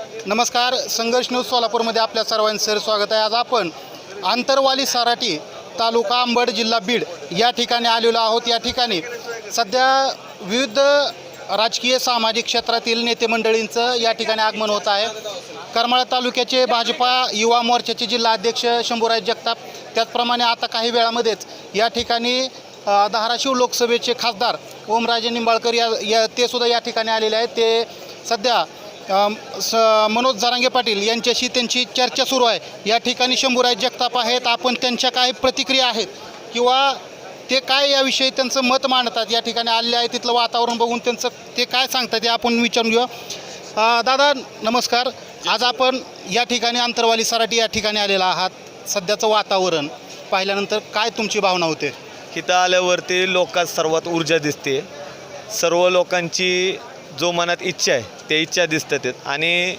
नमस्कार संघर्ष न्यूज सोलापूरमध्ये आपल्या सर्वांचं स्वागत आहे. आज आपण आंतरवाली सराटी तालुका अंबड जिल्हा बीड या ठिकाणी आलेलो आहोत. या ठिकाणी सध्या विविध राजकीय सामाजिक क्षेत्रातील नेते मंडळींचं या ठिकाणी आगमन होत आहे. करमाळा तालुक्याचे भाजपा युवा मोर्चाचे जिल्हा अध्यक्ष शंभूराज जगताप त्याचप्रमाणे आता काही वेळामध्येच या ठिकाणी धाराशिव लोकसभेचे खासदार ओमराजे निंबाळकर या या ते सुद्धा या ठिकाणी आलेले आहेत. ते सध्या स मनोज जरांगे पाटील यांच्याशी त्यांची चर्चा सुरू आहे. या ठिकाणी शंभूराज जगताप आहेत. आपण त्यांच्या काय प्रतिक्रिया आहेत किंवा ते काय याविषयी त्यांचं मत मांडतात? या ठिकाणी आले आहे तिथलं वातावरण बघून त्यांचं ते काय सांगतात ते आपण विचारून घेऊ. दादा नमस्कार. आज आपण या ठिकाणी अंतरवाली सराटी या ठिकाणी आलेला आहात. सध्याचं वातावरण पाहिल्यानंतर काय तुमची भावना होते? इथं आल्यावरती लोकात सर्वात ऊर्जा दिसते. सर्व लोकांची जो मनात इच्छा आहे ते इच्छा दिसतात आहेत. आणि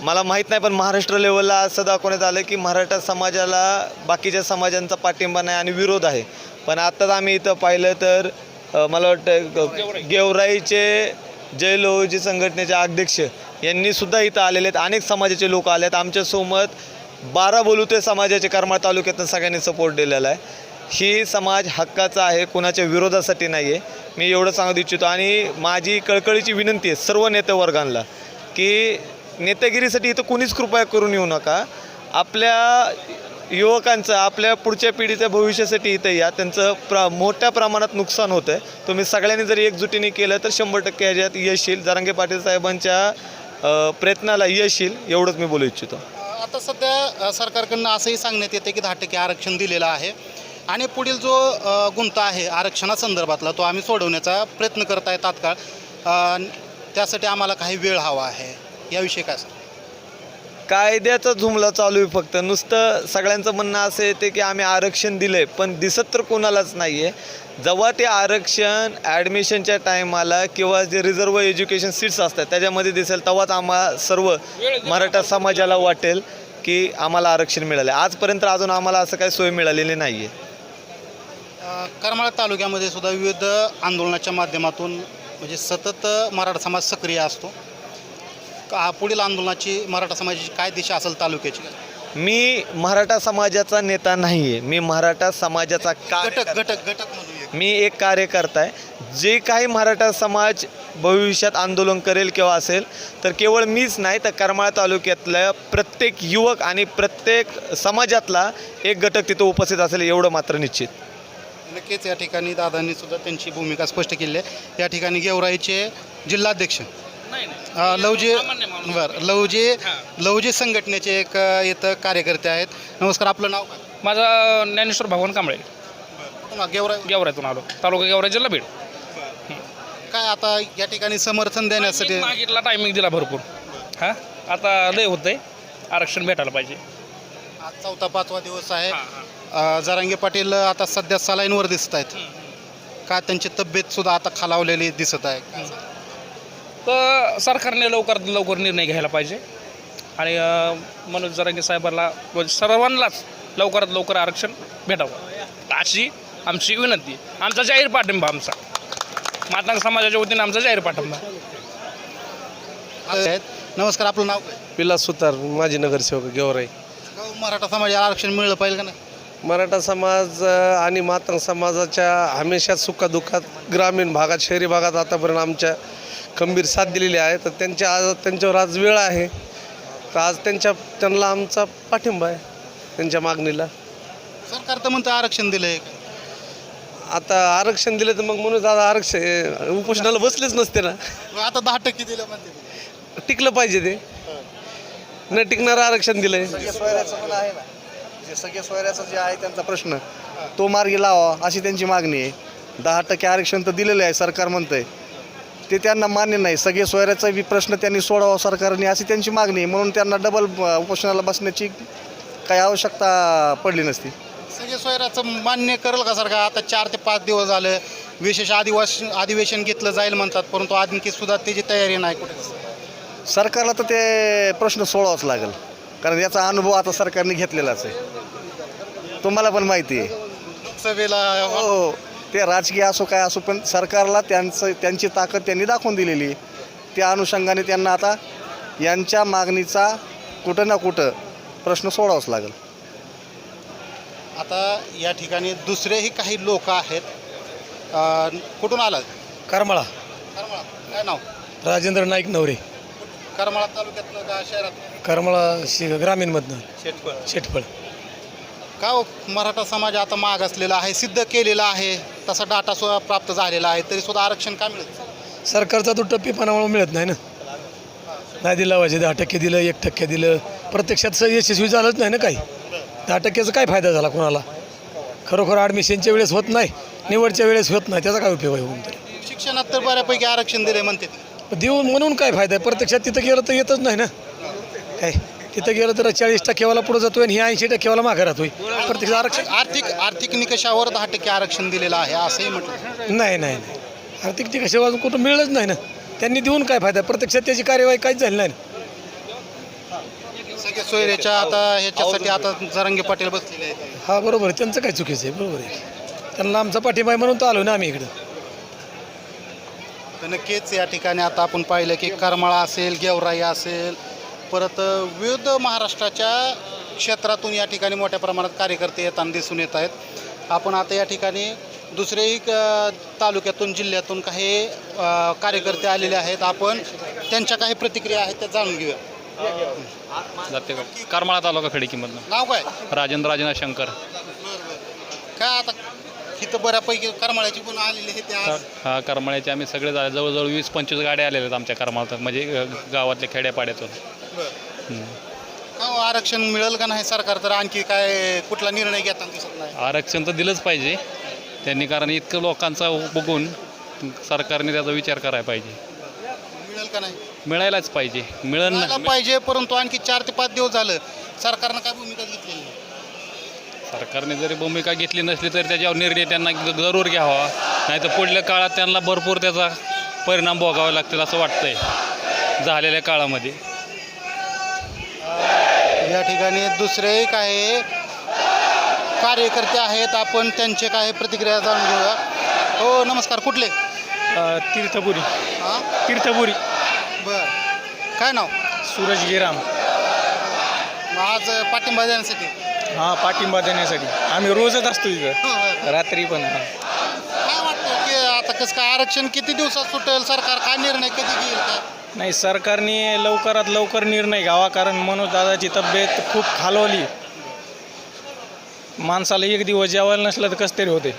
मला माहीत नाही पण महाराष्ट्र लेवलला असं दाखवण्यात आलं की मराठा समाजाला बाकीच्या समाजांचा पाठिंबा नाही आणि विरोध आहे. पण आत्ताच आम्ही इथं पाहिलं तर मला वाटतं गेवराईचे जय लोहजी संघटनेचे अध्यक्ष यांनीसुद्धा इथं आलेले आहेत. अनेक समाजाचे लोक आले आहेत. आमच्यासोबत बारा बोलुते समाजाचे करमाळ तालुक्यातून सगळ्यांनी सपोर्ट दिलेला आहे. ही समाज हक्काचा आहे कुणाच्या विरोधासाठी नाही आहे मी एवढं सांगू इच्छितो. आणि माझी कळकळीची विनंती आहे सर्व नेतेवर्गांना की नेतेगिरीसाठी इथं कुणीच कृपया करून येऊ नका. आपल्या युवकांचं आपल्या पुढच्या पिढीच्या भविष्यासाठी इथं या. त्यांचं प्र मोठ्या प्रमाणात नुकसान होतं आहे तुम्ही सगळ्यांनी जर एकजुटीने केलं तर शंभर टक्के ह्याच्यात यश येईल जरांगे पाटील साहेबांच्या प्रयत्नाला यश येईल एवढंच मी बोलू इच्छितो. आता सध्या सरकारकडनं असंही सांगण्यात येते की दहा टक्के आरक्षण दिलेलं आहे. आणि पुढील जो गुंता आहे आरक्षणासंदर्भातला तो आम्ही सोडवण्याचा प्रयत्न करत आहे तात्काळ त्यासाठी आम्हाला काही वेळ हवा आहे. याविषयी काय सर कायद्याचा झुमला चालू आहे फक्त. नुसतं सगळ्यांचं म्हणणं असं येते की आम्ही आरक्षण दिलं आहे पण दिसत तर कोणालाच नाही आहे जेव्हा ते आरक्षण ॲडमिशनच्या टायमाला किंवा जे रिझर्व एज्युकेशन सीट्स असतात त्याच्यामध्ये दिसेल तेव्हाच आम्हा सर्व मराठा समाजाला वाटेल की आम्हाला आरक्षण मिळालं आजपर्यंत अजून आम्हाला असं काही सोय मिळालेली नाही आहे करमाळा तालुक्यामध्ये सुद्धा विविध आंदोलनाच्या माध्यमातून म्हणजे सतत मराठा समाज सक्रिय असतो. का पुढील आंदोलनाची मराठा समाजाची काय दिशा असेल तालुक्याची? मी मराठा समाजाचा नेता नाही आहे मी मराठा समाजाचा घटक घटक घटक मी एक कार्यकर्ता आहे. जे काही मराठा समाज भविष्यात आंदोलन करेल किंवा असेल तर केवळ मीच नाही तर करमाळा तालुक्यातल्या प्रत्येक युवक आणि प्रत्येक समाजातला एक घटक तिथं उपस्थित असेल एवढं मात्र निश्चित. नक्कीच या ठिकाणी दादांनी सुद्धा त्यांची भूमिका स्पष्ट केली आहे. या ठिकाणी गेवराईचे जिल्हाध्यक्ष. अ, लवजी बरं लवजी लवजी संघटनेचे एक अ, इथं कार्यकर्ते आहेत. नमस्कार आपलं नाव काय? माझा ज्ञानेश्वर भगवान कांबळे. पुन्हा गेवराई गेवरायतून आलो. तालुका गेवराई जिल्हा बीड. काय आता या ठिकाणी समर्थन देण्यासाठी मागितला टायमिंग दिला भरपूर. हां? आता लय होतंय. आरक्षण भेटायला पाहिजे. आज चौथा पाचवा दिवस आहे. हां, हां. अ, जरांगे पाटील आता सध्या सलाईनवर दिसत आहेत. का त्यांची तब्येत सुद्धा आता खालावलेली दिसत आहे? तर सरकारने लवकरात लवकर निर्णय घ्यायला पाहिजे. आणि मनोज जरांगे साहेबांना म्हणजे सर्वांनाच लवकरात लवकर आरक्षण भेटावं. अशी आमची विनंती आमचा जाहीर पाठिंबा आमचा. मातंग समाजाच्या वतीने आमचा जाहीर पाठिंबा आहेत. नमस्कार आपलं नाव विलास सुतार माजी नगरसेवक गेवराई. गाव मराठा समाजाला आरक्षण मिळलं पाहिजे का नाही? मराठा समाज आणि मातंग समाजाच्या हमेशा सुखादुःखात ग्रामीण भागात शहरी भागात आतापर्यंत आमच्या खंबीर साथ दिलेली आहे. तर त्यांच्या आज त्यांच्यावर आज वेळ आहे. तर आज त्यांच्या त्यांना आमचा पाठिंबा आहे त्यांच्या मागणीला. सरकार तर म्हणतं आरक्षण दिलंय. आता आरक्षण दिलं तर मग म्हणून दादा आरक्षण उपोषणाला बसलेच नसते ना. आता दहा टक्के दिलं म्हणते. टिकलं पाहिजे ते. न टिकणारं आरक्षण पण आहे जे सगळे सोयऱ्याचा जे आहे त्यांचा प्रश्न तो मार्गी लावा अशी त्यांची मागणी आहे. दहा टक्के आरक्षण तर दिलेलं आहे सरकार म्हणतंय. ते त्यांना मान्य नाही सगळे सोयऱ्याचा बी प्रश्न त्यांनी सोडावा सरकारने अशी त्यांची मागणी आहे. म्हणून त्यांना डबल उपोषणाला बसण्याची काही आवश्यकता पडली नसती. सगळे सोयऱ्याचं मान्य करेल का सरकार? आता चार ते पाच दिवस झाले विशेष आदिवासी अधिवेशन घेतलं जाईल म्हणतात परंतु आणखी सुद्धा त्याची तयारी नाही कुठे. सरकारला तर ते प्रश्न सोडावाच लागेल. कारण याचा अनुभव आता सरकारने घेतलेलाच आहे. तुम्हाला पण माहिती आहे. लोकसभेला हो ते राजकीय असो काय असो पण सरकारला त्यांचं त्यांची ताकद त्यांनी दाखवून दिलेली आहे. त्या अनुषंगाने त्यांना आता यांच्या मागणीचा कुठं ना कुठं प्रश्न सोडावाच लागेल. आता या ठिकाणी दुसरेही काही लोक आहेत. अ, कुठून आलात? करमाळा. करमाळा. काय नाव? राजेंद्र नाईक नवरे. करमाळा तालुक्यातलं का शहरात करमाळा शि ग्रामीणमधनं. शेटफळ. शेटफळ. का हो, मराठा समाज आता माग असलेला आहे सिद्ध केलेला आहे तसा डाटा सुद्धा प्राप्त झालेला आहे तरी सुद्धा आरक्षण का मिळत सरकारचा तो टप्पीपणामुळे मिळत नाही ना. नाही दिला पाहिजे दहा टक्के दिलं एक टक्के दिलं. प्रत्यक्षात स- यशस्वी झालंच नाही ना काही. दहा टक्क्याचा काय फायदा झाला कोणाला? खरोखर ॲडमिशनच्या वेळेस होत नाही निवडच्या वेळेस होत नाही त्याचा काय उपयोग आहे होऊन तरी? शिक्षणात तर बऱ्यापैकी आरक्षण दिले म्हणते. देऊन म्हणून काय फायदा आहे? प्रत्यक्षात तिथं गेलं तर येतच नाही ना. काय? तिथं गेलं तर चाळीस टक्केवाला पुढे जातोय आणि ही ऐंशी टक्केवाला मागे राहतोय. प्रत्यक्ष आरक्षण आर्थिक आर्थिक निकषावर दहा टक्के आरक्षण दिलेलं आहे असंही म्हटलं नाही नाही नाही. आर्थिक कशा वाजून कुठं मिळलंच नाही ना. त्यांनी देऊन काय फायदा? प्रत्यक्षात त्याची कार्यवाही काहीच झाली नाही ना. सोयरेच्या आता ह्याच्यासाठी आता जरंगे पाटील बसलेले आहेत. हा बरोबर. आहे त्यांचं काय चुकीचं आहे? बरोबर आहे. त्यांना आमचा पाठिंबा आहे म्हणून तर आलो ना आम्ही इकडं. तर नक्कीच या ठिकाणी आता आपण पाहिलं की करमाळा असेल गेवराई असेल परत विविध महाराष्ट्राच्या क्षेत्रातून या ठिकाणी मोठ्या प्रमाणात कार्यकर्ते येताना दिसून येत आहेत. आपण आता या ठिकाणी दुसरेही तालुक्यातून जिल्ह्यातून काही कार्यकर्ते आलेले आहेत. आपण त्यांच्या काही प्रतिक्रिया आहेत त्या जाणून घेऊया. जाते करमाळा तालुका खडकीमधनं. नाव काय? राजेंद्र राजेंद्र शंकर. काय आता इथं बऱ्यापैकी करमाळ्याची पण आलेली आहे ते आज. हा करमाळ्याचे आम्ही सगळे झाले जवळजवळ वीस पंचवीस गाड्या आलेल्या आहेत आमच्या करमाळा म्हणजे अ, गावातल्या खेड्यापाड्यातून. का हो, आरक्षण मिळेल का नाही सरकार? तर आणखी काय कुठला निर्णय घेताना दिसत नाही. आरक्षण तर दिलंच पाहिजे. त्यांनी कारण इतकं लोकांचा बघून सरकारने त्याचा विचार करायला पाहिजे. मिळेल का नाही? मिळायलाच पाहिजे. मिळन मिळायला पाहिजे परंतु आणखी चार ते पाच दिवस झालं. सरकारनं काय भूमिका घेतलेली नाही. सरकारने जरी भूमिका घेतली नसली तरी त्याच्यावर निर्णय त्यांना जरूर घ्यावा. नाही तर पुढल्या काळात त्यांना भरपूर त्याचा परिणाम भोगावे लागतील असं वाटतंय झालेल्या काळामध्ये. या ठिकाणी दुसरेही काही कार्यकर्ते आहेत आपण त्यांचे काही प्रतिक्रिया जाणून घेऊया. हो नमस्कार कुठले? तीर्थपुरी. हां? तीर्थपुरी. बर. काय नाव? सूरज गिराम. मग आज पाठिंबा देण्यासाठी. हां पाठिंबा देण्यासाठी. आम्ही रोजच असतो इथं. रात्री पण काय वाटतं की आता कसं काय आरक्षण किती दिवसात सुटेल? सरकार काय निर्णय कधी घेईल काय नाही सरकारने लवकरात लवकर निर्णय घ्यावा कारण मनोज दादाची तब्येत खूप खालवली. माणसाला एक दिवस जेवायला नसलं तर कसं तरी होते.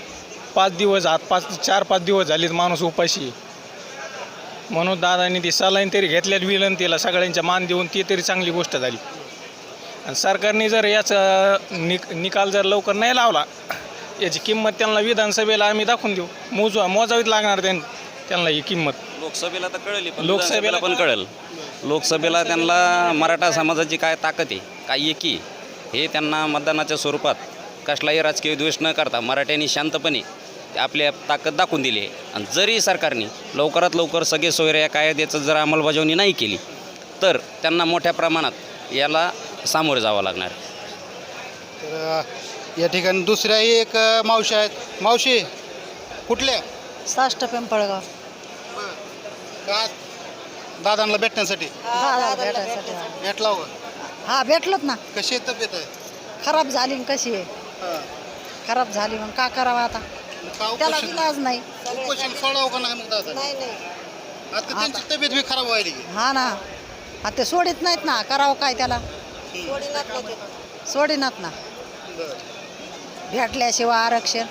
पाच दिवस आत पाच चार पाच दिवस झालेत माणूस उपाशी. मनोज दादानी ती सलाईन तरी घेतल्यात विलंतीला सगळ्यांच्या मान देऊन ती तरी चांगली गोष्ट झाली. आणि सरकारने जर याचा निक निकाल जर लवकर नाही लावला याची किंमत त्यांना विधानसभेला आम्ही दाखवून देऊ. मोजवा मोजावीत लागणार त्यां त्यांना ही किंमत. लोकसभेला तर कळली पण लोकसभेला पण कळेल. लोकसभेला त्यांना मराठा समाजाची काय ताकद आहे? काय एकी हे त्यांना मतदानाच्या स्वरूपात कसलाही राजकीय द्वेष न करता मराठ्यांनी शांतपणे ते आपली ताकद दाखवून दिली आहे. आणि जरी सरकारने लवकरात लवकर सगळे सोयरे या कायद्याचं जर अंमलबजावणी नाही केली तर त्यांना मोठ्या प्रमाणात याला सामोरे जावं लागणार. तर या ठिकाणी दुसऱ्याही एक मावशी आहेत. मावशी कुठल्या? साष्ट पिंपळगाव. का दादांना भेटण्यासाठी? दादा भेटायसाठी. आलो. भेटला हो. हा भेटलोत ना. कशी आहे तब्येत आहे? खराब झाली न कशी आहे? हां. खराब झाली मग का करावं आता? का त्याला उपोषण इलाज नाही. उपोषण सोडावं का नाही मग दादा आता त्यांची तब्येत बी खराब व्हायली की. हा ना. आता ते सोडित नाहीत ना. करावं काय त्याला? सोडिनात ना. भेटल्याशिवाय आरक्षण.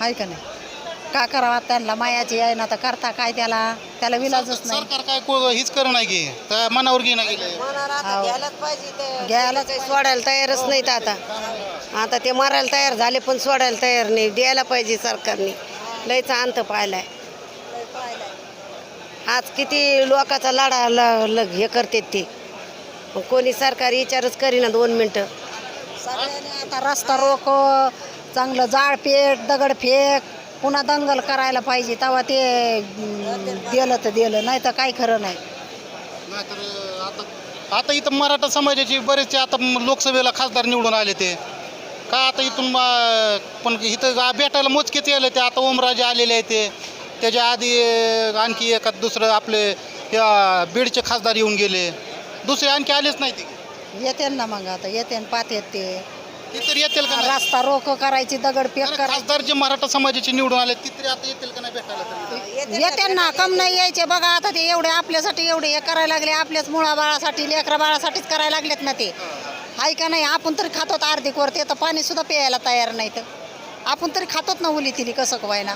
आहे का नाही? का करावं आता त्यांना? मायाची आहे ना तर करता काय त्याला? त्याला विलाजच नाही. सरकार काय को- हीच कर नाही की? त्या मनावर घे गेले घ्यायला सोडायला तयारच नाहीत आता. आता ते मारायला तयार झाले पण सोडायला तयार नाही. द्यायला पाहिजे सरकारने. लयचा अंत पाहिलाय. आज किती लोकाचा लढा ल- ल- हे करतात ते. मग कोणी सरकार विचारच करीना दोन मिनटं. सगळ्यांनी आता रस्ता रोको चांगलं जाळ पेट दगड फेक पुन्हा दंगल करायला पाहिजे. तेव्हा ते अं, दिलं तर दिलं नाही तर काही खरं नाही. नाहीतर आता आता इथं मराठा समाजाचे बरेचसे आता म- लोकसभेला खासदार निवडून आले ते. का आता इथून पण इथं गा- भेटायला मोजकेच आले ते. आता ओमराजे आलेले आहेत ते. त्याच्या आधी आणखी एखाद दुसरं आपले या बीडचे खासदार येऊन गेले. दुसरे आणखी आलेच नाही ते. येते ना मग आता येते न येते. ते तर येतील का नाही? रस्ता रोक करायची दगड अरे करायची. खासदार जे मराठा समाजाचे निवडून आले ते तरी आता येतील का नाही भेटायला तरी? येते ना कम नाही यायचे बघा आता ते एवढे आपल्यासाठी एवढे हे करायला लागले आपल्याच मुळा बाळासाठी लेकरा बाळासाठीच करायला लागलेत ना ते. हाय का नाही? आपण तरी खातोत अर्धी कोर ते तर पाणी सुद्धा प्यायला तयार नाही तर आपण तरी खातोत ना उली तिली कसं व्हायना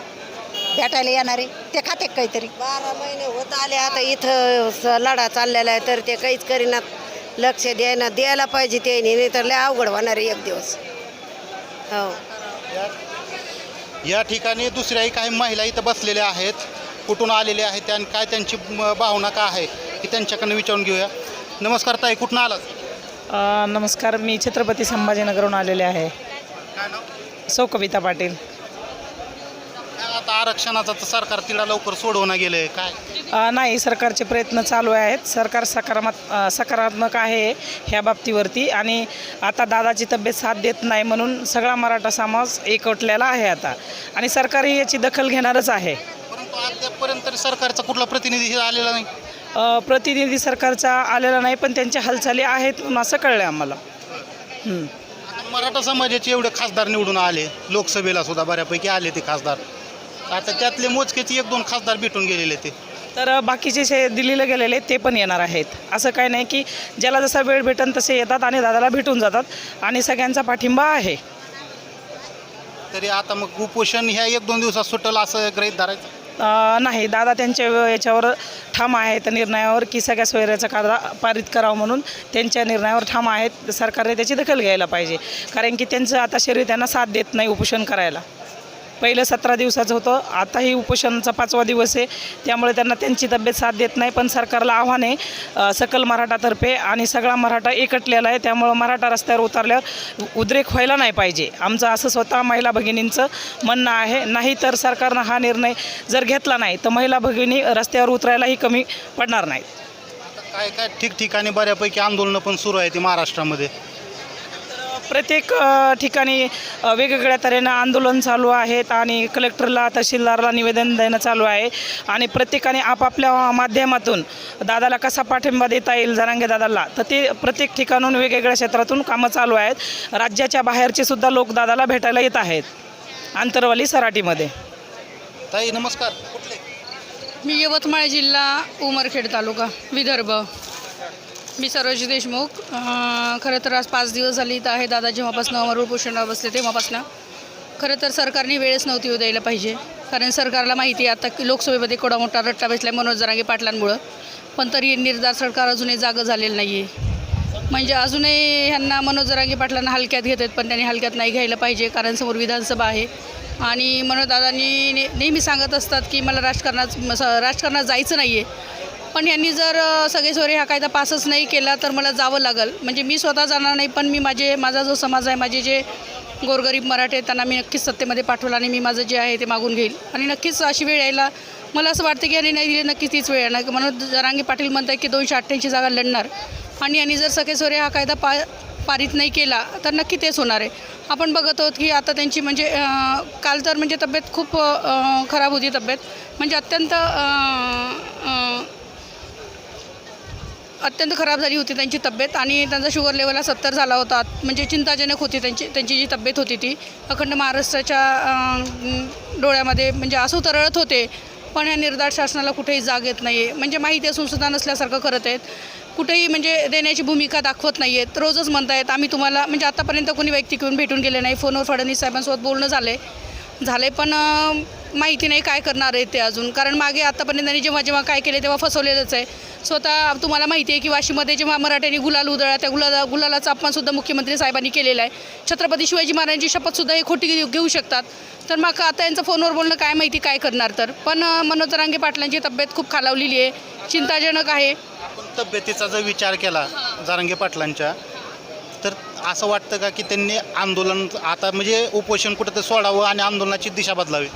भेटायला येणारे ते खाते का काहीतरी? बारा महिने होत आले आता इथं स- लढा चाललेला आहे तर ते काहीच करीनात लक्ष द्यायना द्यायला पाहिजे त्याने नाही तर लय अवघड होणार आहे एक दिवस. हो. या ठिकाणी दुसऱ्याही काही महिला इथं बसलेल्या आहेत. कुठून आलेल्या आहेत आणि काय त्यांची म- भावना काय आहे की त्यांच्याकडनं विचारून घेऊया. नमस्कार ताई कुठून आलात? अ, नमस्कार मी छत्रपती संभाजीनगरहून आलेले आहे. सौ कविता पाटील. आरक्षणाचं तर सरकार तिला लवकर सोडवणं गेलंय काय? अ, नाही सरकारचे प्रयत्न चालू आहेत. सरकार सकारात्मक अ, सकारात्मक आहे ह्या बाबतीवरती. आणि आता दादाची तब्येत साथ देत नाही म्हणून सगळा मराठा समाज एकवटलेला आहे आता. आणि सरकारही याची दखल घेणारच आहे. परंतु अद्यापपर्यंत तरी सरकारचा कुठला प्रतिनिधी आलेला नाही? अ, प्रतिनिधी सरकारचा आलेला नाही पण त्यांच्या हालचाली आहेत म्हणून असं कळलं आम्हाला. हं. आता मराठा समाजाचे एवढे खासदार निवडून आले. लोकसभेला सुद्धा बऱ्यापैकी आले ते खासदार. आता त्यातले मोजकेचे एक दोन खासदार भेटून गेलेले ते. तर बाकीचे जे दिल्लीला गेलेले ते पण येणार आहेत. असं काही नाही की ज्याला जसा वेळ भेटेल तसे येतात आणि दादाला भेटून जातात आणि सगळ्यांचा पाठिंबा आहे. तरी आता मग उपोषण ह्या एक दोन दिवसात सुटलं असं गृहीत धरायचं? अं, नाही. दादा त्यांच्या याच्यावर ठाम आहेत निर्णयावर की सगळ्या सोयऱ्याचा कायदा पारित करावा म्हणून त्यांच्या निर्णयावर ठाम आहेत. सरकारने त्याची दखल घ्यायला पाहिजे. कारण की त्यांचं आता शरीर त्यांना साथ देत नाही उपोषण करायला. पहिलं सतरा दिवसाचं होतं. आताही उपोषणाचा पाचवा दिवस आहे. त्यामुळे त्यांना त्यांची तब्येत साथ देत नाही. पण सरकारला आव्हान आहे सकल मराठातर्फे आणि सगळा मराठा एकटलेला आहे. त्यामुळं मराठा रस्त्यावर उतरल्यावर उद्रेक व्हायला नाही पाहिजे. आमचं असं स्वतः महिला भगिनींचं म्हणणं आहे. नाही तर सरकारनं हा निर्णय जर घेतला नाही तर महिला भगिनी रस्त्यावर उतरायलाही कमी पडणार नाहीत. काय काय ठिकठिकाणी बऱ्यापैकी आंदोलनं पण सुरू आहे ती महाराष्ट्रामध्ये. प्रत्येक ठिकाणी वेगवेगळ्या तऱ्हेनं आंदोलन चालू आहेत आणि कलेक्टरला तहसीलदारला निवेदन देणं चालू आहे. आणि प्रत्येकाने आपापल्या माध्यमातून दादाला कसा पाठिंबा देता येईल जरांगे दादाला तर ते प्रत्येक ठिकाणून वेगवेगळ्या क्षेत्रातून कामं चालू आहेत. राज्याच्या बाहेरचे सुद्धा लोक दादाला भेटायला येत आहेत. आंतरवाली सराटीमध्ये. ताई नमस्कार. कुठले? मी यवतमाळ जिल्हा उमरखेड तालुका विदर्भ. मी सरोज देशमुख. खरं तर आज पाच दिवस झाली इथं आहे दादा जेव्हापासून अमर उपोषणावर बसले तेव्हापासून. खरं तर सरकारने वेळच नव्हती येऊ द्यायला पाहिजे. कारण सरकारला माहिती आहे आता की लोकसभेमध्ये कोडा मोठा रट्टा बसला आहे मनोज जरांगे पाटलांमुळं. पण तरी निर्धार सरकार अजूनही जागं झालेलं नाही आहे म्हणजे अजूनही ह्यांना मनोज जरांगे पाटलांना हलक्यात घेत आहेत पण त्यांनी हलक्यात नाही घ्यायला पाहिजे कारण समोर विधानसभा आहे. आणि मनोजदादांनी ने नेहमी सांगत असतात की मला राजकारणात राजकारणात जायचं नाही आहे पण यांनी जर अ, सगळे सोरे हा कायदा पासच नाही केला तर मला जावं लागेल. म्हणजे मी स्वतः जाणार नाही पण मी माझे माझा जो समाज आहे माझे जे गोरगरीब मराठे आहेत त्यांना मी नक्कीच सत्तेमध्ये पाठवलं आणि मी माझं जे आहे ते मागून घेईल. आणि नक्कीच अशी वेळ यायला मला असं वाटतं की यांनी नाही दिली नक्कीच तीच वेळ येणार. म्हणून जरांगी पाटील म्हणतात की दोनशे अठ्ठ्याऐंशी जागा लढणार. आणि यांनी जर सगळे सोरे हा कायदा पा पारित नाही केला तर नक्की तेच होणार आहे. आपण बघत आहोत की आता त्यांची म्हणजे काल तर म्हणजे तब्येत खूप खराब होती तब्येत. म्हणजे अत्यंत अत्यंत खराब झाली होती त्यांची तब्येत आणि त्यांचा शुगर लेवल हा सत्तर झाला होता. म्हणजे चिंताजनक होती त्यांची त्यांची जी तब्येत होती ती. अखंड महाराष्ट्राच्या डोळ्यामध्ये म्हणजे आसू तरळत होते. पण या निर्धार शासनाला कुठेही जाग येत नाही आहे म्हणजे माहिती असून सुद्धा नसल्यासारखं करत आहेत. कुठेही म्हणजे देण्याची भूमिका दाखवत नाही आहेत रोजच म्हणतायत आम्ही तुम्हाला म्हणजे आतापर्यंत कोणी व्यक्ती घेऊन भेटून गेले नाही. फोनवर फडणवीस साहेबांसोबत बोलणं झालं आहे झाले पण माहिती नाही काय करणार आहे ते अजून. कारण मागे आतापर्यंत त्यांनी जेव्हा जेव्हा काय केले तेव्हा फसवलेलंच आहे. स्वतः तुम्हाला माहिती आहे की वाशीमध्ये जेव्हा मराठ्यांनी गुलाल उधळला त्या गुलाला गुलालाचा अपमानसुद्धा मुख्यमंत्री साहेबांनी केलेला आहे. छत्रपती शिवाजी महाराजांची शपथसुद्धा हे खोटी घेऊ घेऊ शकतात. तर मग आता यांचं फोनवर बोलणं काय माहिती काय करणार तर. पण मनोज रांगे पाटलांची तब्येत खूप खालावलेली आहे. चिंताजनक आहे. तब्येतीचा जर विचार केला जारंगे पाटलांच्या तर असं वाटतं का की त्यांनी आंदोलन आता म्हणजे उपोषण कुठं तर सोडावं आणि आंदोलनाची दिशा बदलावी?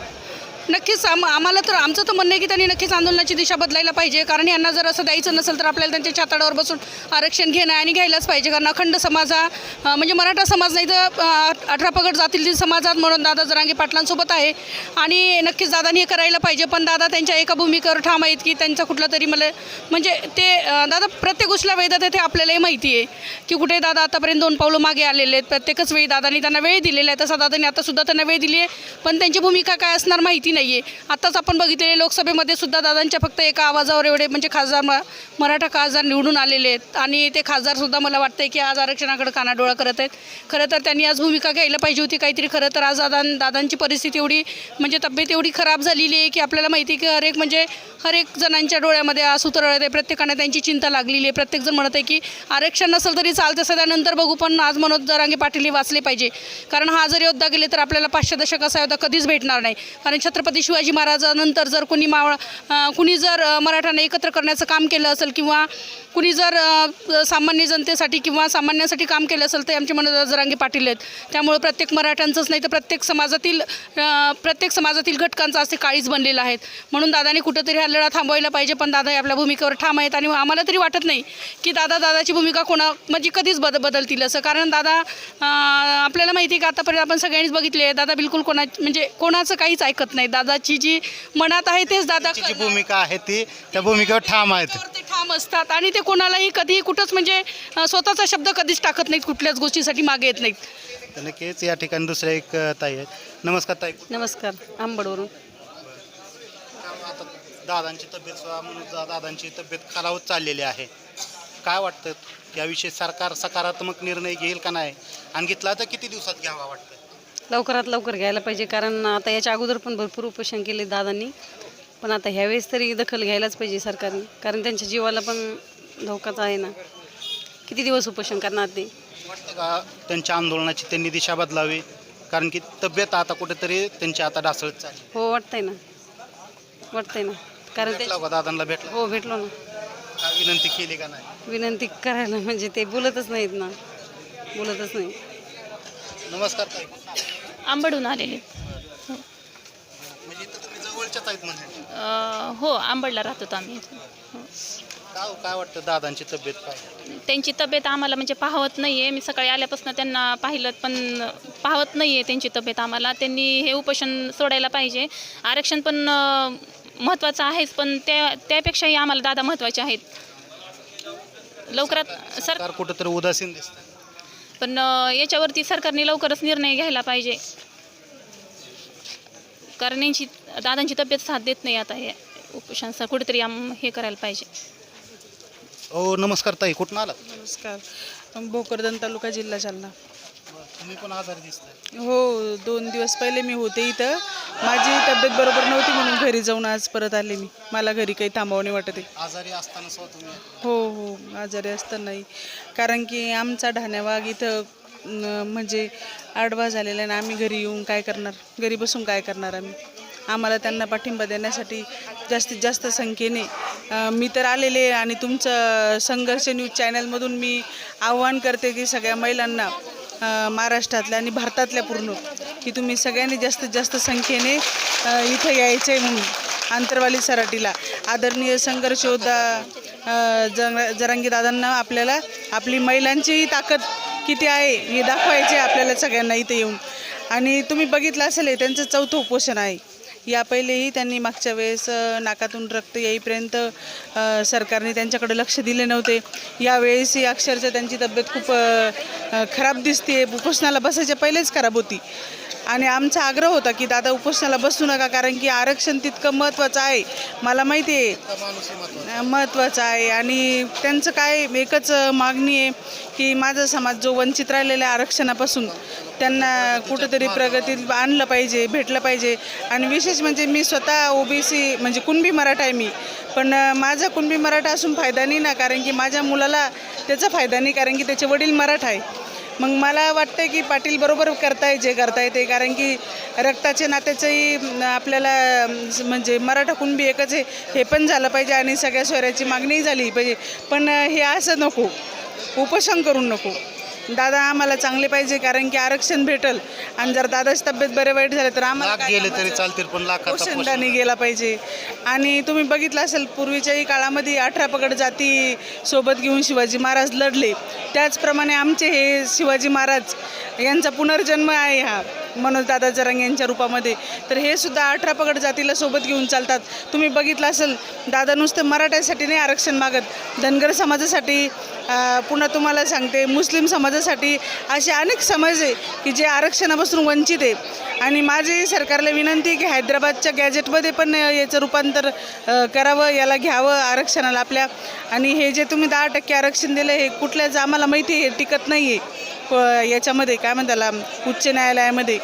नक्कीच आम आम्हाला तर आमचं तर म्हणणं आहे की त्यांनी नक्कीच आंदोलनाची दिशा बदलायला पाहिजे. कारण यांना जर असं द्यायचं नसेल तर आपल्याला त्यांच्या छाताडावर बसून आरक्षण घेणं आणि घ्यायलाच पाहिजे. कारण अखंड समाज हा म्हणजे मराठा समाज नाही तर अठरा पगड जातील समाजात म्हणून दादा जरांगे पाटलांसोबत आहे. आणि नक्कीच दादानी हे करायला पाहिजे. पण दादा त्यांच्या एका भूमिकेवर ठाम आहेत की त्यांचा कुठला तरी मला म्हणजे ते दादा प्रत्येक गोष्टीला वेळात आहे ते आपल्यालाही माहिती आहे की कुठे दादा आतापर्यंत दोन पावलं मागे आलेले आहेत. प्रत्येकच वेळी दादानी त्यांना वेळ दिलेला आहे. तसा दादानी आतासुद्धा त्यांना वेळ दिली आहे. पण त्यांची भूमिका काय असणार माहिती नाही. नाही आहे आत्ताच आपण बघितलेले लोकसभेमध्ये सुद्धा दादांच्या फक्त एका आवाजावर एवढे म्हणजे खासदार म- मराठा खासदार निवडून आलेले आहेत. आणि ते खासदारसुद्धा मला वाटतं की आज आरक्षणाकडे कानाडोळा करत आहेत. खरं तर त्यांनी आज भूमिका घ्यायला पाहिजे होती काहीतरी. खरं तर आज दादा दादांची परिस्थिती एवढी म्हणजे तब्येत एवढी खराब झालेली आहे की आपल्याला माहिती आहे की हर एक म्हणजे हरेक जणांच्या डोळ्यामध्ये आसू तरळत आहे. प्रत्येकाने त्यांची चिंता लागलेली आहे. प्रत्येकजण म्हणत आहे की आरक्षण नसेल तरी चालतं. असं त्यानंतर बघू पण आज मनोज जरांगे पाटील वाचले पाहिजे. कारण हा जर योद्धा गेले तर आपल्याला पाचशे दशक असा योद्धा कधीच भेटणार नाही. कारण छत्रपती शिवाजी महाराजानंतर जर कुणी मावळ कुणी जर मराठ्यांना एकत्र करण्याचं काम केलं असेल किंवा कुणी जर सामान्य जनतेसाठी किंवा सामान्यांसाठी काम केलं असेल तर आमचे मनोज जरांगे पाटील आहेत. त्यामुळे प्रत्येक मराठ्यांचंच नाही तर प्रत्येक समाजातील प्रत्येक समाजातील घटकांचा असे काळीच बनलेलं आहेत. म्हणून दादाने कुठंतरी हा लढा थांबवायला पाहिजे पण दादा हे आपल्या भूमिकेवर ठाम आहेत आणि आम्हाला तरी वाटत नाही की दादा दादाची भूमिका कोणा म्हणजे कधीच बद बदलतील असं. कारण दादा आपल्याला माहिती आहे की आतापर्यंत आपण सगळ्यांनीच बघितले आहे दादा बिलकुल कोणा म्हणजे कोणाचं काहीच ऐकत नाही दादाची जी मनात आहे तेच दादा जी भूमिका आहे ती त्या भूमिकेवर ठाम आहेत. ते ठाम असतात आणि ते कोणालाही कधी कुठंच म्हणजे अं, स्वतःचा शब्द कधीच टाकत नाहीत कुठल्याच गोष्टीसाठी मागे येत नाहीत. तर नक्कीच या ठिकाणी दुसऱ्या एक अ, ताई आहेत. नमस्कार ताई. नमस्कार आंबडवरून. आता दादांची तब्येत सुद्धा म्हणून दादांची तब्येत खालावत चाललेली आहे. काय वाटतं? याविषयी सरकार सकारात्मक निर्णय घेईल का नाही? आणि घेतला तर किती दिवसात घ्यावा वाटतं? लवकरात लवकर घ्यायला पाहिजे. कारण आता याच्या अगोदर पण भरपूर उपोषण केले दादांनी. पण आता ह्यावेळेस तरी दखल घ्यायलाच पाहिजे सरकारने. कारण त्यांच्या जीवाला पण धोकाच आहे ना. किती दिवस उपोषण करणार ते? वाटतं का त्यांच्या आंदोलनाची त्यांनी दिशा बदलावी कारण की तब्येत आता कुठेतरी त्यांची आता ढासळत चालली. हो वाटतंय ना. वाटतंय ना. कारण ते भेटला का दादांना? भेटला. हो भेटलो ना. काय विनंती केली का नाही? विनंती करायला म्हणजे ते बोलतच नाहीत ना. बोलतच नाही. नमस्कार ताई. आंबडून आलेले. म्हणजे इथं तुम्ही जवळच्याच आहेत म्हणजे अ, हो आंबडला राहतो आम्ही हो. काय काय वाटतं दादांची तब्येत काय? त्यांची तब्येत आम्हाला म्हणजे पाहवत नाही आहे मी सकाळी आल्यापासून त्यांना पाहिलं पण पाहवत नाही आहे त्यांची तब्येत आम्हाला. त्यांनी हे उपोषण सोडायला पाहिजे. आरक्षण पण अ, महत्त्वाचं आहेच पण त्या त्यापेक्षाही आम्हाला दादा महत्त्वाचे आहेत. लवकरात सर सरकार कुठंतरी उदासीन दिसतं पण याच्यावरती सरकारने लवकरच निर्णय घ्यायला पाहिजे. कारण यांची दादांची तब्येत साथ देत नाही आता हे उपोषणाचा. कुठेतरी आम हे करायला पाहिजे. हो नमस्कार ताई. कुठून आला नमस्कार. भोकरदन तालुका जिल्हा जालना. तुम्ही पण आजारी दिसताय. हो दोन दिवस पहिले मी होते इथं. माझी तब्येत बरोबर नव्हती म्हणून घरी जाऊन आज परत आले मी. मला घरी काही थांबवणे वाटत आहे. आजारी असताना सुद्धा तुम्ही हो हो आजारी असतानाही. कारण की आमचा ढाण्यावाग इथं न, म्हणजे आडवा झालेला आहे ना आम्ही घरी येऊन काय करणार? घरी बसून काय करणार आम्ही? आम्हाला त्यांना पाठिंबा देण्यासाठी जास्तीत जास्त संख्येने अ, मी तर आलेले आहे आणि तुमचं संघर्ष न्यूज चॅनलमधून मी आव्हान करते की सगळ्या महिलांना महाराष्ट्रातल्या आणि भारतातल्या पूर्ण की तुम्ही सगळ्यांनी जास्तीत जास्त संख्येने इथं यायचं आहे म्हणून आंतरवाली सराटीला. आदरणीय संघर्ष योद्धा जरांगी दादांना आपल्याला आपली महिलांचीही ताकद किती आहे हे दाखवायचे आहे आपल्याला सगळ्यांना इथे येऊन. आणि तुम्ही बघितलं असेल हे त्यांचं चौथं उपोषण आहे. या पहिलेही त्यांनी मागच्या वेळेस नाकातून रक्त येईपर्यंत सरकारने त्यांच्याकडे लक्ष दिले नव्हते. यावेळेसही अक्षरशः त्यांची तब्येत खूप खराब दिसते. उपोषणाला बसायच्या पहिलेच खराब होती. आणि आमचा आग्रह होता की दादा उपोषणाला बसू नका कारण की आरक्षण तितकं महत्त्वाचं आहे. मला माहिती आहे. महत्त्वाचं आहे. आणि त्यांचं काय एकच मागणी आहे की माझा समाज जो वंचित राहिलेला आहे आरक्षणापासून त्यांना कुठंतरी प्रगतीत आणलं पाहिजे भेटलं पाहिजे. आणि विशेष म्हणजे मी स्वतः ओबीसी म्हणजे कुणबी मराठा आहे मी. पण माझा कुणबी मराठा असून फायदा नाही ना कारण की माझ्या मुलाला त्याचा फायदा नाही कारण की त्याचे वडील मराठा आहे. मग मला वाटतं की पाटील बरोबर करताय जे करताय ते कारण की रक्ताचे नात्याचंही आपल्याला म्हणजे मराठा कुणबी एकच आहे हे पण झालं पाहिजे आणि सगळ्या स्वराची मागणीही झाली पाहिजे. पण हे असं नको. उपोषण करून नको. दादा आम्हाला चांगले पाहिजे कारण की आरक्षण भेटल. आणि जर दादाची तब्येत बरे वाईट झाले तर आम्हाला लाख काय गेले कामाचं? तरी चालतील पण लाखाचा पोषणदानी गेला पाहिजे. आणि तुम्ही बघितलं असेल पूर्वीच्याही काळामध्ये अठरा पगड जाती सोबत घेऊन शिवाजी महाराज लढले. त्याचप्रमाणे आमचे हे शिवाजी महाराज यांचा पुनर्जन्म आहे हा. मनोज दादा जरंग यांच्या रूपामध्ये. तर हे सुद्धा अठरा पगड जातीला सोबत घेऊन चालतात. तुम्ही बघितलं असेल दादा नुसतं मराठ्यासाठी नाही आरक्षण मागत. धनगर समाजासाठी पुन्हा तुम्हाला सांगते मुस्लिम समाजासाठी असे अनेक समाज आहे की जे आरक्षणापासून वंचित आहे. आणि माझी सरकारला विनंती की हैदराबादच्या गॅजेटमध्ये पण याचं रूपांतर करावं याला घ्यावं आरक्षणाला आपल्या. आणि हे जे तुम्ही दहा टक्के आरक्षण दिलं हे कुठल्याच आम्हाला माहिती आहे हे टिकत नाही आहे याच्यामध्ये काय म्हणतात त्याला उच्च न्यायालयामध्ये.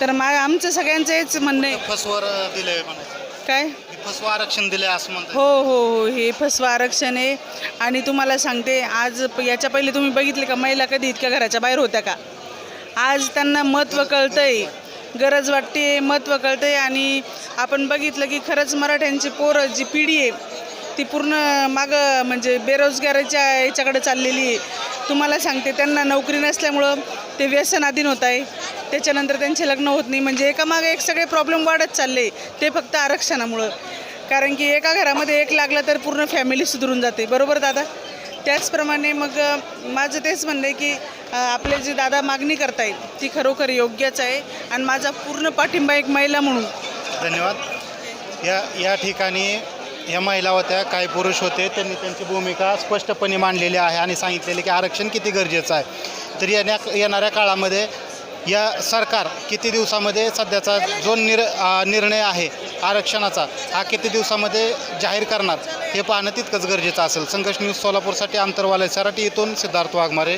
तर मा आमचं सगळ्यांचं हेच म्हणणं आहे. फसवर दिले काय? फसवं आरक्षण दिले असं म्हणतात. हो हो हो हे फसवा आरक्षण आहे. आणि तुम्हाला सांगते आज प- याच्या पहिले तुम्ही बघितले का महिला कधी इतक्या घराच्या बाहेर होत्या का? आज त्यांना महत्त्व कळतंय. गरज वाटते महत्त्व कळतंय. आणि आपण बघितलं की खरंच मराठ्यांची पोरं जी पिढी आहे ती पूर्ण मागं म्हणजे बेरोजगाराच्या याच्याकडे चाललेली आहे. तुम्हाला सांगते त्यांना नोकरी नसल्यामुळं ते व्यसनाधीन होत आहे. त्याच्यानंतर त्यांचे लग्न होत नाही. म्हणजे एकामागे एक सगळे प्रॉब्लेम वाढत चालले ते फक्त आरक्षणामुळं. कारण की एका घरामध्ये एक लागलं तर पूर्ण फॅमिली सुधरून जाते. बरोबर दादा? त्याचप्रमाणे मग माझं तेच म्हणणं आहे की आपले जे दादा मागणी करतायत ती खरोखर योग्यच आहे. आणि माझा पूर्ण पाठिंबा एक महिला म्हणून. धन्यवाद. या या ठिकाणी या महिला होत्या काही पुरुष होते त्यांनी त्यांची भूमिका स्पष्टपणे मांडलेली आहे आणि सांगितलेले की आरक्षण किती गरजेचं आहे. तर येण्या येणाऱ्या काळामध्ये या सरकार किती दिवसामध्ये सध्याचा जो निर निर्णय आहे आरक्षणाचा हा किती दिवसामध्ये जाहीर करणार हे पाहणं तितकंच गरजेचं असेल. संघर्ष न्यूज सोलापूरसाठी आंतरवालय सराटी इथून सिद्धार्थ वाघमारे.